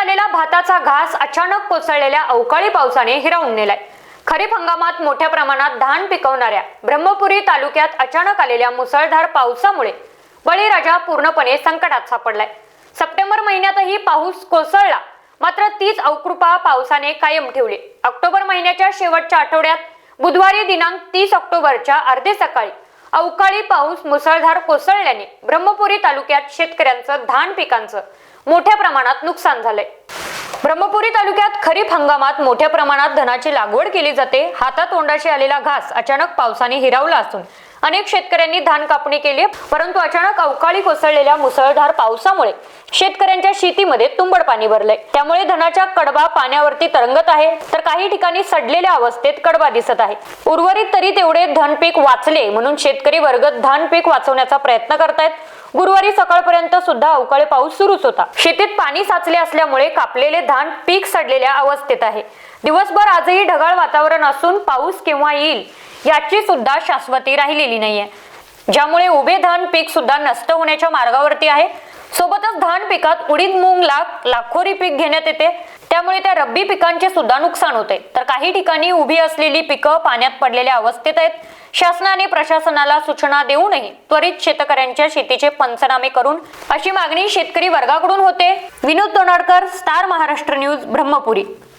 आलेला भाताचा घास अचानक कोसळलेल्या अवकाळी पावसाने हिरावून नेलाय. खरीप हंगामात मोठ्या प्रमाणात धान पिकवणाऱ्या ब्रह्मपुरी तालुक्यात अचानक आलेल्या मुसळधार पावसामुळे बळीराजा पूर्णपणे संकटात सापडलाय. सप्टेंबर महिन्यातही पाऊस कोसळला मात्र तीच अवकृपा पावसाने कायम ठेवली. ऑक्टोबर महिन्याच्या शेवटच्या आठवड्यात बुधवारी दिनांक तीस ऑक्टोबरच्या अर्धे सकाळी अवकाळी पाऊस मुसळधार कोसळल्याने ब्रह्मपुरी तालुक्यात शेतकऱ्यांचं धान पिकांचं मोठ्या प्रमाणात नुकसान झालंय. ब्रह्मपुरी तालुक्यात खरीप हंगामात मोठ्या प्रमाणात धनाची लागवड केली जाते. हातात तोंडाशी आलेला घास अचानक पावसाने हिरावला असून अनेक शेतकऱ्यांनी धान कापणी केली परंतु अचानक अवकाळी कोसळलेल्या मुसळधार पावसामुळे शेतकऱ्यांच्या शेतीमध्ये तुंबड पाणी भरलंय. त्यामुळे धनाच्या कडबा पाण्यावरती तरंगत आहे तर काही ठिकाणी सडलेल्या अवस्थेत कडबा दिसत आहे. उर्वरित तरी तेवढे धन पीक वाचले म्हणून शेतकरी वर्ग धान पीक वाचवण्याचा प्रयत्न करतायत. गुरुवारी सकाळपर्यंत सुद्धा अवकाळी पाऊस सुरूच होता. शेतीत पाणी साचले असल्यामुळे कापलेले धान पीक सडलेल्या अवस्थेत आहे. दिवसभर आजही ढगाळ वातावरण असून पाऊस केव्हा येईल याची सुद्धा शाश्वती राहिलेली नाहीये. ज्यामुळे उभे धान पीक सुद्धा नष्ट होण्याच्या मार्गावरती आहे. सोबतच धान पिकात उडीद मूग लाख लाखोरी पीक घेण्यात येते. त्यामुळे त्या रब्बी पिकांचे सुद्धा नुकसान होते. तर काही ठिकाणी उभी असलेली पिकं पाण्यात पडलेल्या अवस्थेत आहेत. शासनाने प्रशासनाला सूचना देऊनही त्वरित शेतकऱ्यांच्या शेतीचे पंचनामे करून अशी मागणी शेतकरी वर्गाकडून होते. Vinod Donadkar star Maharashtra news Brahmapuri.